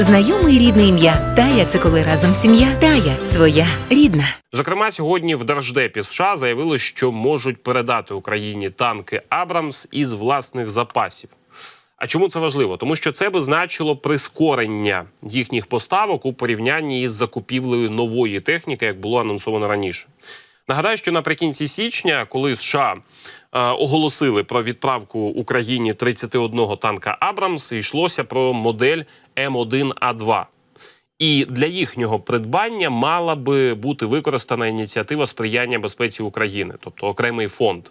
Знайоме і рідне ім'я. Тая це коли разом сім'я. Тая своя рідна. Зокрема, сьогодні в Держдепі США заявили, що можуть передати Україні танки Абрамс із власних запасів. А чому це важливо? Тому що це би значило прискорення їхніх поставок у порівнянні із закупівлею нової техніки, як було анонсовано раніше. Нагадаю, що наприкінці січня, коли США оголосили про відправку Україні 31 танка Абрамс, йшлося про модель М1А2. І для їхнього придбання мала би бути використана ініціатива сприяння безпеці України, тобто окремий фонд.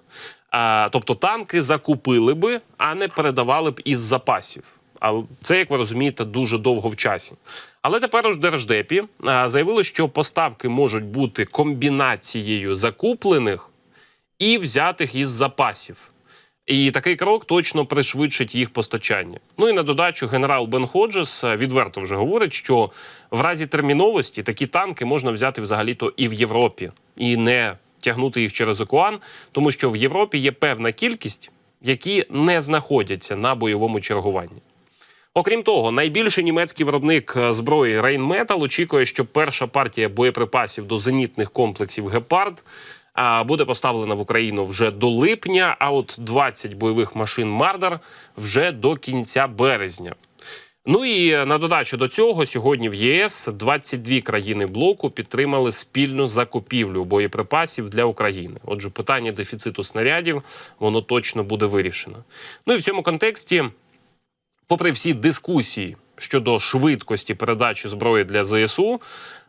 А, тобто танки закупили би, а не передавали б із запасів. А це, як ви розумієте, дуже довго в часі. Але тепер у Держдепі а, заявили, що поставки можуть бути комбінацією закуплених і взятих із запасів. І такий крок точно пришвидшить їх постачання. Ну і на додачу генерал Бен Ходжес е, відверто вже говорить, що в разі терміновості такі танки можна взяти взагалі-то і в Європі, і не тягнути їх через океан, тому що в Європі є певна кількість, які не знаходяться на бойовому чергуванні. Окрім того, найбільший німецький виробник е, зброї Rheinmetall очікує, що перша партія боєприпасів до зенітних комплексів Гепард буде поставлена в Україну вже до липня. А от 20 бойових машин Мардар вже до кінця березня. Ну і на додачу до цього, сьогодні в ЄС 22 країни блоку підтримали спільну закупівлю боєприпасів для України. Отже, питання дефіциту снарядів воно точно буде вирішено. Ну і в цьому контексті попри всі дискусії щодо швидкості передачі зброї для ЗСУ,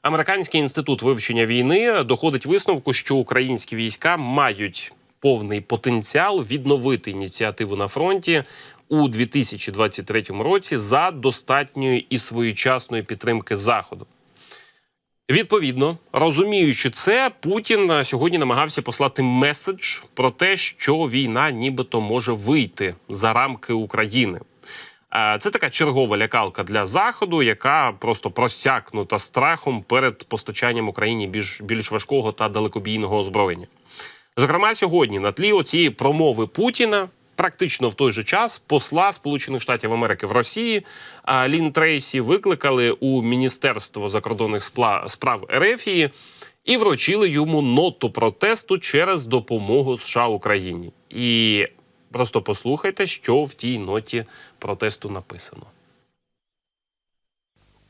Американський інститут вивчення війни доходить висновку, що українські війська мають повний потенціал відновити ініціативу на фронті у 2023 році за достатньої і своєчасної підтримки заходу. Відповідно, розуміючи це, Путін сьогодні намагався послати меседж про те, що війна нібито може вийти за рамки України. Е, Це така чергова лякалка для заходу, яка просто просякнута страхом перед постачанням Україні більш більш важкого та далекобійного озброєння. Зокрема, сьогодні на тлі оцієї промови Путіна. Практично в той же час посла Сполучених Штатів Америки в Росії Лін Трейсі викликали у Міністерство закордонних справ Ерефії і вручили йому ноту протесту через допомогу США Україні. І просто послухайте, що в тій ноті протесту написано.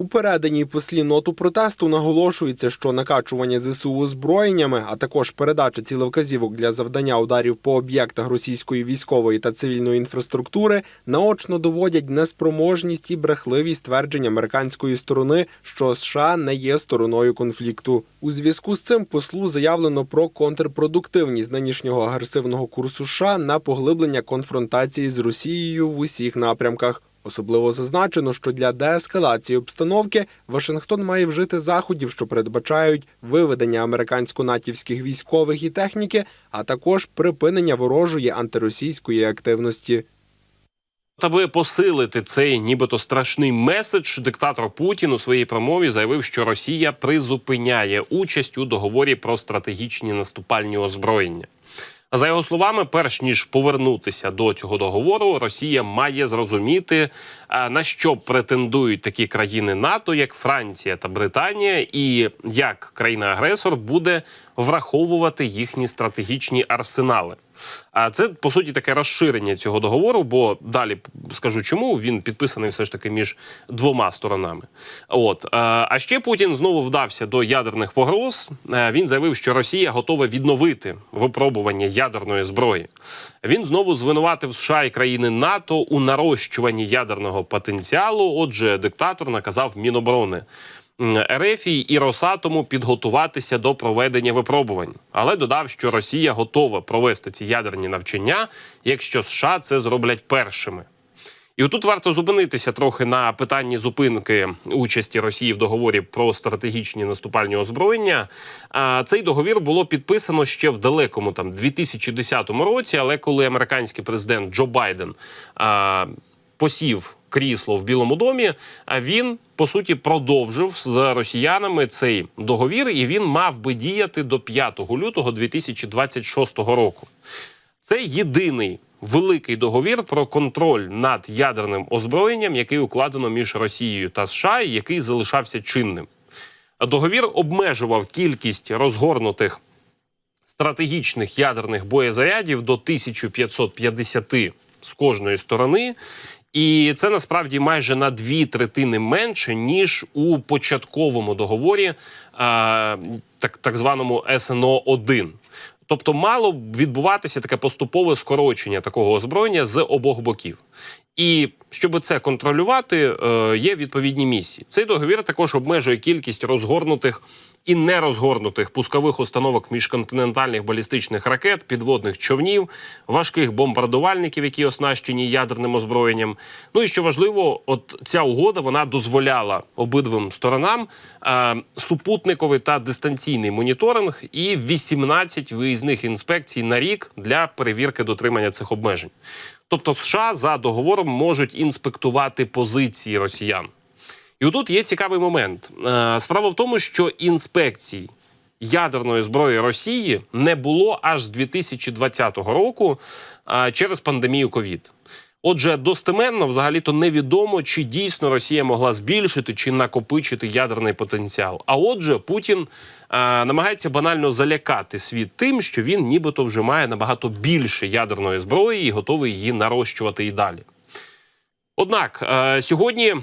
У переданій послі ноту протесту наголошується, що накачування ЗСУ озброєннями, а також передача цілевказівок для завдання ударів по об'єктах російської військової та цивільної інфраструктури наочно доводять неспроможність і брехливість тверджень американської сторони, що США не є стороною конфлікту. У зв'язку з цим послу заявлено про контрпродуктивність нинішнього агресивного курсу США на поглиблення конфронтації з Росією в усіх напрямках. Особливо зазначено, що для деескалації обстановки Вашингтон має вжити заходів, що передбачають виведення американсько-натівських військових і техніки, а також припинення ворожої антиросійської активності. Аби посилити цей нібито страшний меседж, диктатор Путін у своїй промові заявив, що Росія призупиняє участь у договорі про стратегічні наступальні озброєння. За його словами, перш ніж повернутися до цього договору, Росія має зрозуміти, на що претендують такі країни НАТО, як Франція та Британія, і як країна-агресор буде враховувати їхні стратегічні арсенали. А це по суті таке розширення цього договору, бо далі скажу чому він підписаний все ж таки між двома сторонами. От е, а ще Путін знову вдався до ядерних погроз. Е, Він заявив, що Росія готова відновити випробування ядерної зброї. Він знову звинуватив США і країни НАТО у нарощуванні ядерного потенціалу. Отже, диктатор наказав Міноборони. Ерефії і Росатому підготуватися до проведення випробувань, але додав, що Росія готова провести ці ядерні навчання, якщо США це зроблять першими. І отут варто зупинитися трохи на питанні зупинки участі Росії в договорі про стратегічні наступальні озброєння. А цей договір було підписано ще в далекому там 2010 році. Але коли американський президент Джо Байден а, посів крісло в Білому домі, а він по суті продовжив з росіянами цей договір, і він мав би діяти до 5 лютого 2026 року. Це єдиний великий договір про контроль над ядерним озброєнням, який укладено між Росією та США, і який залишався чинним. Договір обмежував кількість розгорнутих стратегічних ядерних боєзарядів до 1550 з кожної сторони. І це насправді майже на дві третини менше, ніж у початковому договорі, е, так, так званому СНО 1 Тобто мало відбуватися таке поступове скорочення такого озброєння з обох боків. І щоб це контролювати, е, є відповідні місії. Цей договір також обмежує кількість розгорнутих і нерозгорнутих пускових установок міжконтинентальних балістичних ракет, підводних човнів, важких бомбардувальників, які оснащені ядерним озброєнням. Ну і що важливо, от ця угода вона дозволяла обидвим сторонам е, супутниковий та дистанційний моніторинг і 18 виїзних інспекцій на рік для перевірки дотримання цих обмежень. Тобто, США за договором можуть інспектувати позиції росіян. І отут є цікавий момент. Е, Справа в тому, що інспекцій ядерної зброї Росії не було аж з 2020 року е, через пандемію ковід. Отже, достеменно взагалі-то невідомо, чи дійсно Росія могла збільшити чи накопичити ядерний потенціал. А отже, Путін е, намагається банально залякати світ тим, що він нібито вже має набагато більше ядерної зброї і готовий її нарощувати і далі. Однак е, сьогодні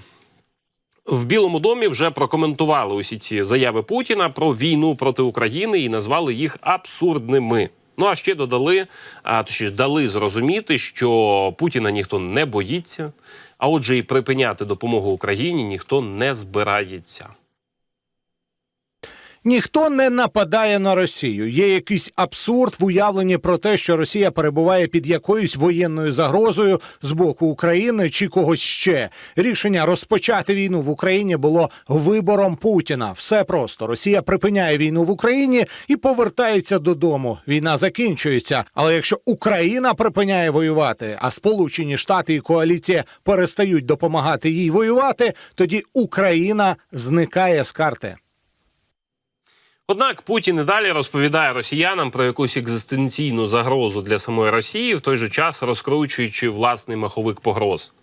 в Білому домі вже прокоментували усі ці заяви Путіна про війну проти України і назвали їх абсурдними. Ну а ще додали, а точніше дали зрозуміти, що Путіна ніхто не боїться, а отже, і припиняти допомогу Україні ніхто не збирається. Ніхто не нападає на Росію. Є якийсь абсурд в уявленні про те, що Росія перебуває під якоюсь воєнною загрозою з боку України чи когось ще. Рішення розпочати війну в Україні було вибором Путіна. Все просто Росія припиняє війну в Україні і повертається додому. Війна закінчується. Але якщо Україна припиняє воювати, а Сполучені Штати і коаліція перестають допомагати їй воювати, тоді Україна зникає з карти. Однак Путін і далі розповідає росіянам про якусь екзистенційну загрозу для самої Росії, в той же час розкручуючи власний маховик погроз.